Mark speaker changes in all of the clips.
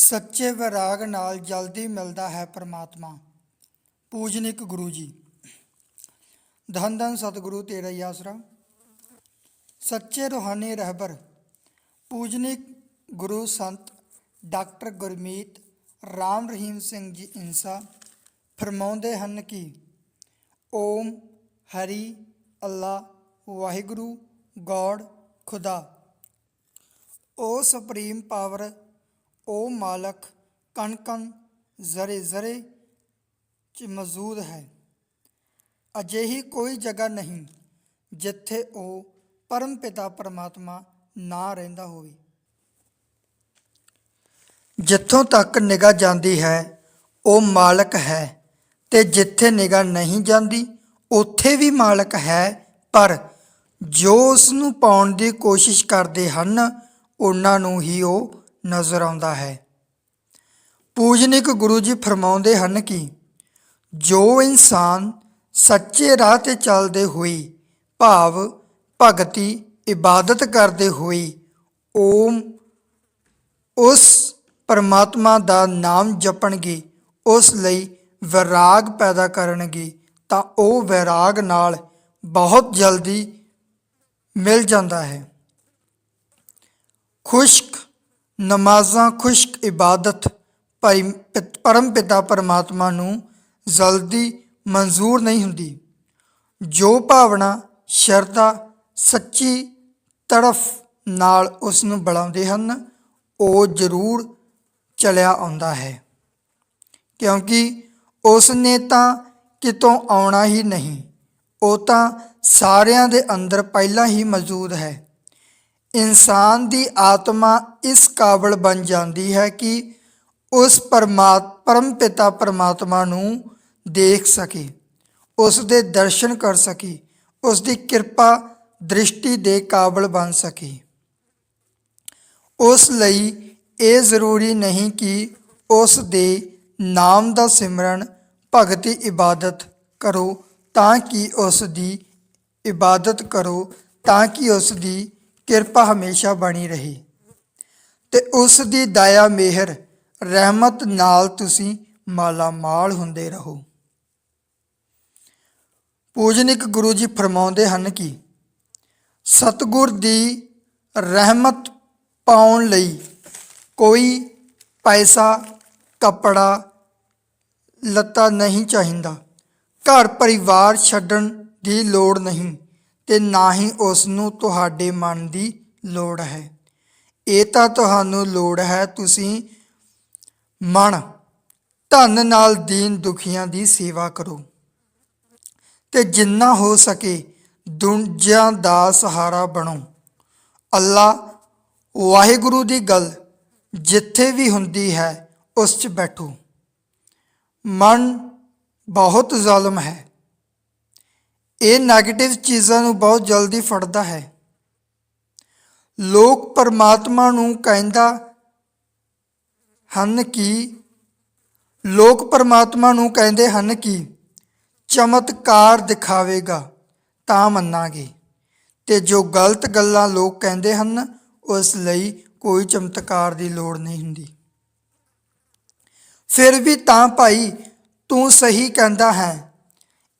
Speaker 1: ਸੱਚੇ ਵਿਰਾਗ ਨਾਲ ਜਲਦੀ ਮਿਲਦਾ ਹੈ ਪ੍ਰਮਾਤਮਾ। ਪੂਜਨਿਕ ਗੁਰੂ ਜੀ। ਧੰਨ ਧੰਨ ਸਤਿਗੁਰੂ ਤੇਰਾ ਹੀ ਆਸਰਾ। ਸੱਚੇ ਰੂਹਾਨੀ ਰਹਿਬਰ। ਪੂਜਨਿਕ ਗੁਰੂ ਸੰਤ ਡਾਕਟਰ ਗੁਰਮੀਤ ਰਾਮ ਰਹੀਮ ਸਿੰਘ ਜੀ ਇਨਸਾ ਫਰਮਾਉਂਦੇ ਹਨ ਕਿ ਓਮ ਹਰੀ ਅੱਲਾ ਵਾਹਿਗੁਰੂ ਗੋਡ ਖੁਦਾ। ਉਹ ਸੁਪਰੀਮ ਪਾਵਰ ਓ ਮਾਲਕ ਕਣ ਕਣ ਜ਼ਰੇ ਜ਼ਰੇ ਚ ਮੌਜੂਦ ਹੈ। ਅਜਿਹੀ ਕੋਈ ਜਗ੍ਹਾ ਨਹੀਂ ਜਿੱਥੇ ਉਹ ਪਰਮ ਪਿਤਾ ਪਰਮਾਤਮਾ ਨਾ ਰਹਿੰਦਾ ਹੋਵੇ। ਜਿੱਥੋਂ ਤੱਕ ਨਿਗਾਹ ਜਾਂਦੀ ਹੈ ਉਹ ਮਾਲਕ ਹੈ ਤੇ ਜਿੱਥੇ ਨਿਗਾਹ ਨਹੀਂ ਜਾਂਦੀ, ਉੱਥੇ ਵੀ ਮਾਲਕ ਹੈ, ਪਰ ਜੋ ਉਸ ਨੂੰ ਪਾਉਣ ਦੀ ਕੋਸ਼ਿਸ਼ ਕਰਦੇ ਹਨ, ਉਹਨਾਂ ਨੂੰ ਹੀ ਉਹ ਨਜ਼ਰ ਆਉਂਦਾ ਹੈ। ਪੂਜਨਿਕ ਗੁਰੂ ਜੀ ਫਰਮਾਉਂਦੇ ਹਨ ਕਿ ਜੋ ਇਨਸਾਨ ਸੱਚੇ ਰਾਹ ਤੇ ਚੱਲਦੇ ਹੋਈ ਭਾਵ, ਭਗਤੀ, ਇਬਾਦਤ ਕਰਦੇ ਹੋਈ ਓਮ, ਉਸ ਪਰਮਾਤਮਾ ਦਾ ਨਾਮ ਜਪਣਗੇ, ਉਸ ਲਈ ਵਿਰਾਗ ਪੈਦਾ ਕਰਨਗੇ, ਤਾਂ ਉਹ ਵਿਰਾਗ ਨਾਲ ਬਹੁਤ ਜਲਦੀ ਮਿਲ ਜਾਂਦਾ ਹੈ। ਖੁਸ਼ਕ ਨਮਾਜ਼ਾਂ, ਖੁਸ਼ਕ, ਇਬਾਦਤ। ਭਾਈ ਪਿਤ- ਪਰਮ ਪਿਤਾ ਪਰਮਾਤਮਾ ਨੂੰ ਜਲਦੀ ਮਨਜ਼ੂਰ ਨਹੀਂ ਹੁੰਦੀ। ਜੋ ਭਾਵਨਾ, ਸ਼ਰਧਾ, ਸੱਚੀ ਤੜਫ ਨਾਲ ਉਸ ਨੂੰ ਬੁਲਾਉਂਦੇ ਹਨ, ਉਹ ਜ਼ਰੂਰ ਚਲਿਆ ਆਉਂਦਾ ਹੈ। ਕਿਉਂਕਿ ਉਸ ਨੇ ਤਾਂ ਕਿਤੋਂ ਆਉਣਾ ਹੀ ਨਹੀਂ, ਉਹ ਤਾਂ ਸਾਰਿਆਂ ਦੇ ਅੰਦਰ ਪਹਿਲਾਂ ਹੀ ਮੌਜੂਦ ਹੈ। ਇਨਸਾਨ ਦੀ ਆਤਮਾ ਇਸ ਕਾਬਲ ਬਣ ਜਾਂਦੀ ਹੈ ਕਿ ਉਸ ਪਰਮਾਤ ਪਰਮ ਪਿਤਾ ਪਰਮਾਤਮਾ ਨੂੰ ਦੇਖ ਸਕੇ, ਉਸ ਦੇ ਦਰਸ਼ਨ ਕਰ ਸਕੇ, ਉਸ ਦੀ ਕਿਰਪਾ ਦ੍ਰਿਸ਼ਟੀ ਦੇ ਕਾਬਲ ਬਣ ਸਕੇ। ਉਸ ਲਈ ਇਹ ਜ਼ਰੂਰੀ ਨਹੀਂ ਕਿ ਉਸ ਦੇ ਨਾਮ ਦਾ ਸਿਮਰਨ ਭਗਤੀ ਇਬਾਦਤ ਕਰੋ ਤਾਂ ਕਿ ਉਸ ਦੀ ਇਬਾਦਤ ਕਰੋ, ਤਾਂ ਕਿ ਉਸ ਦੀ ਕਿਰਪਾ ਹਮੇਸ਼ਾ ਬਣੀ ਰਹੇ। ਤੇ ਉਸ ਦੀ ਦਇਆ ਮਿਹਰ, ਰਹਿਮਤ ਨਾਲ ਤੁਸੀਂ ਮਾਲਾ ਮਾਲ ਹੁੰਦੇ ਰਹੋ। ਪੂਜਨਿਕ ਗੁਰੂ ਜੀ ਫਰਮਾਉਂਦੇ ਹਨ ਕਿ ਸਤਿਗੁਰ ਦੀ ਰਹਿਮਤ ਪਾਉਣ ਲਈ ਕੋਈ ਪੈਸਾ, ਕੱਪੜਾ, ਲੱਤਾ ਨਹੀਂ ਚਾਹੀਦਾ। ਘਰ ਪਰਿਵਾਰ ਛੱਡਣ ਦੀ ਲੋੜ ਨਹੀਂ। ਤੇ ਨਾ ਹੀ ਉਸ ਨੂੰ ਤੁਹਾਡੇ ਮਨ ਦੀ ਲੋੜ ਹੈ। ਇਹ ਤਾਂ ਤੁਹਾਨੂੰ ਲੋੜ ਹੈ ਤੁਸੀਂ ਮਨ, ਧਨ ਨਾਲ ਦੀਨ ਦੁਖੀਆਂ ਦੀ ਸੇਵਾ ਕਰੋ। ਤੇ ਜਿੰਨਾ ਹੋ ਸਕੇ ਦੂਜਿਆਂ ਦਾ ਸਹਾਰਾ ਬਣੋ। ਅੱਲਾ ਵਾਹਿਗੁਰੂ ਦੀ ਗੱਲ ਜਿੱਥੇ ਵੀ ਹੁੰਦੀ ਹੈ, ਉਸ 'ਚ ਬੈਠੋ। ਮਨ ਬਹੁਤ ਜ਼ਾਲਮ ਹੈ। ਇਹ 네ਗੇਟਿਵ ਚੀਜ਼ਾਂ ਨੂੰ ਬਹੁਤ ਜਲਦੀ ਫੜਦਾ ਹੈ। ਲੋਕ ਪਰਮਾਤਮਾ ਨੂੰ ਕਹਿੰਦਾ ਹਨ ਕਿ, ਲੋਕ ਪਰਮਾਤਮਾ ਨੂੰ ਕਹਿੰਦੇ ਹਨ ਕਿ ਚਮਤਕਾਰ ਦਿਖਾਵੇਗਾ, ਤਾਂ ਮੰਨਾਂਗੇ। ਤੇ ਜੋ ਗਲਤ ਗੱਲਾਂ ਲੋਕ ਕਹਿੰਦੇ ਹਨ, ਉਸ ਲਈ ਕੋਈ ਚਮਤਕਾਰ ਦੀ ਲੋੜ ਨਹੀਂ ਹੁੰਦੀ। ਫਿਰ ਵੀ ਤਾਂ ਭਾਈ ਤੂੰ ਸਹੀ ਕਹਿੰਦਾ ਹੈ।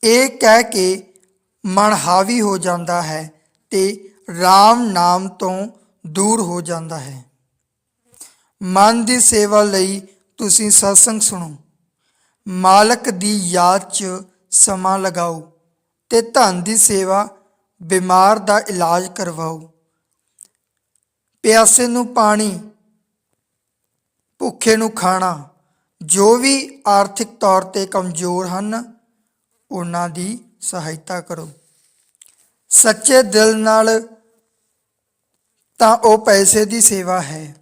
Speaker 1: ਇਹ ਕਹਿ ਕੇ ਮਨ ਹਾਵੀ ਹੋ ਜਾਂਦਾ ਹੈ ਤੇ RAM ਨਾਮ ਤੋਂ ਦੂਰ ਹੋ ਜਾਂਦਾ ਹੈ। ਮਨ ਦੀ ਸੇਵਾ ਲਈ ਤੁਸੀਂ satsang ਸੁਣੋ। ਮਾਲਕ ਦੀ ਯਾਦ 'ਚ ਸਮਾਂ ਲਗਾਓ ਤੇ ਧਨ ਦੀ ਸੇਵਾ ਬਿਮਾਰ ਦਾ ਇਲਾਜ ਕਰਵਾਓ। ਪਿਆਸੇ ਨੂੰ ਪਾਣੀ, ਭੁੱਖੇ ਨੂੰ ਖਾਣਾ, ਜੋ ਵੀ ਆਰਥਿਕ ਤੌਰ ਤੇ ਕਮਜ਼ੋਰ ਹਨ, ਉਹਨਾਂ ਦੀ ਸਹਾਇਤਾ ਕਰੋ। ਸੱਚੇ ਦਿਲ ਨਾਲ ਤਾਂ ਉਹ ਪੈਸੇ ਦੀ ਸੇਵਾ ਹੈ।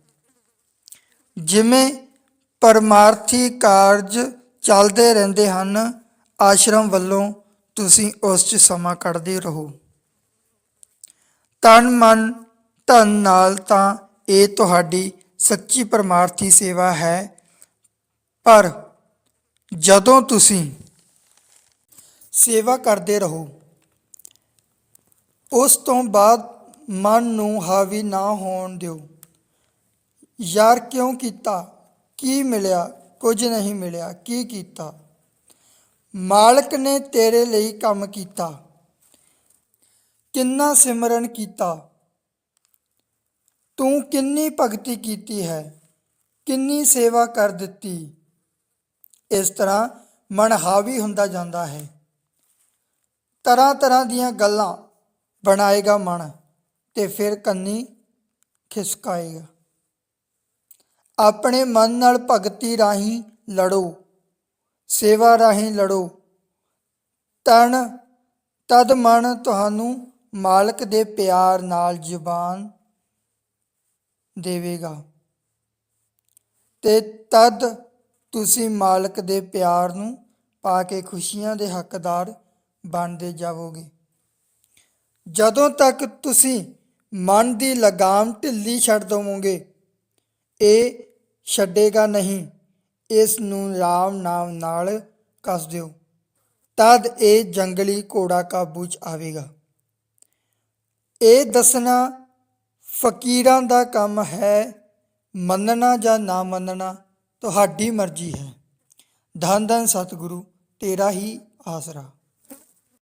Speaker 1: ਜਿਵੇਂ ਪਰਮਾਰਥੀ ਕਾਰਜ ਚੱਲਦੇ ਰਹਿੰਦੇ ਹਨ, ਆਸ਼ਰਮ ਵੱਲੋਂ ਤੁਸੀਂ ਉਸ 'ਚ ਸਮਾਂ ਕੱਢਦੇ ਰਹੋ। ਤਨ, ਮਨ, ਧਨ ਨਾਲ ਤਾਂ ਇਹ ਤੁਹਾਡੀ ਸੱਚੀ ਪਰਮਾਰਥੀ ਸੇਵਾ ਹੈ। ਪਰ ਜਦੋਂ ਤੁਸੀਂ ਸੇਵਾ ਕਰਦੇ ਰਹੋ। ਉਸ ਤੋਂ ਬਾਅਦ ਮਨ ਨੂੰ ਹਾਵੀ ਨਾ ਹੋਣ ਦਿਓ। ਯਾਰ ਕਿਉਂ ਕੀਤਾ? ਕੀ ਮਿਲਿਆ? ਕੁਝ ਨਹੀਂ ਮਿਲਿਆ। ਕੀ ਕੀਤਾ? ਮਾਲਕ ਨੇ ਤੇਰੇ ਲਈ ਕੰਮ ਕੀਤਾ। ਕਿੰਨਾ ਸਿਮਰਨ ਕੀਤਾ? ਤੂੰ ਕਿੰਨੀ ਭਗਤੀ ਕੀਤੀ ਹੈ? ਕਿੰਨੀ ਸੇਵਾ ਕਰ ਦਿੱਤੀ? ਇਸ ਤਰ੍ਹਾਂ ਮਨ ਹਾਵੀ ਹੁੰਦਾ ਜਾਂਦਾ ਹੈ। ਤਰ੍ਹਾਂ ਤਰ੍ਹਾਂ ਦੀਆਂ ਗੱਲਾਂ ਬਣਾਏਗਾ ਮਨ ਤੇ ਫਿਰ ਕੰਨੀ ਖਿਸਕਾਏਗਾ। ਆਪਣੇ ਮਨ ਨਾਲ ਭਗਤੀ ਰਾਹੀਂ ਲੜੋ, ਸੇਵਾ ਰਾਹੀਂ ਲੜੋ। ਤਨ, ਤਦ ਮਨ ਤੁਹਾਨੂੰ ਮਾਲਕ ਦੇ ਪਿਆਰ ਨਾਲ ਜ਼ੁਬਾਨ ਦੇਵੇਗਾ ਤੇ ਤਦ ਤੁਸੀਂ ਮਾਲਕ ਦੇ ਪਿਆਰ ਨੂੰ ਪਾ ਕੇ ਖੁਸ਼ੀਆਂ ਦੇ ਹੱਕਦਾਰ ਬਣਦੇ ਜਾਵੋਗੇ। ਜਦੋਂ ਤੱਕ ਤੁਸੀਂ ਮਨ ਦੀ ਲਗਾਮ ਢਿੱਲੀ ਛੱਡ ਦਵੋਗੇ, ਇਹ ਛੱਡੇਗਾ ਨਹੀਂ। ਇਸ ਨੂੰ ਰਾਮ ਨਾਮ ਨਾਲ ਕੱਸ ਦਿਓ। ਤਦ ਇਹ ਜੰਗਲੀ ਘੋੜਾ ਕਾਬੂ ਚ ਆਵੇਗਾ। ਇਹ ਦੱਸਣਾ ਫਕੀਰਾਂ ਦਾ ਕੰਮ ਹੈ, ਮੰਨਣਾ ਜਾਂ ਨਾ ਮੰਨਣਾ, ਤੁਹਾਡੀ ਮਰਜ਼ੀ ਹੈ। ਧੰਨ ਧੰਨ ਸਤਿਗੁਰੂ, ਤੇਰਾ ਹੀ ਆਸਰਾ।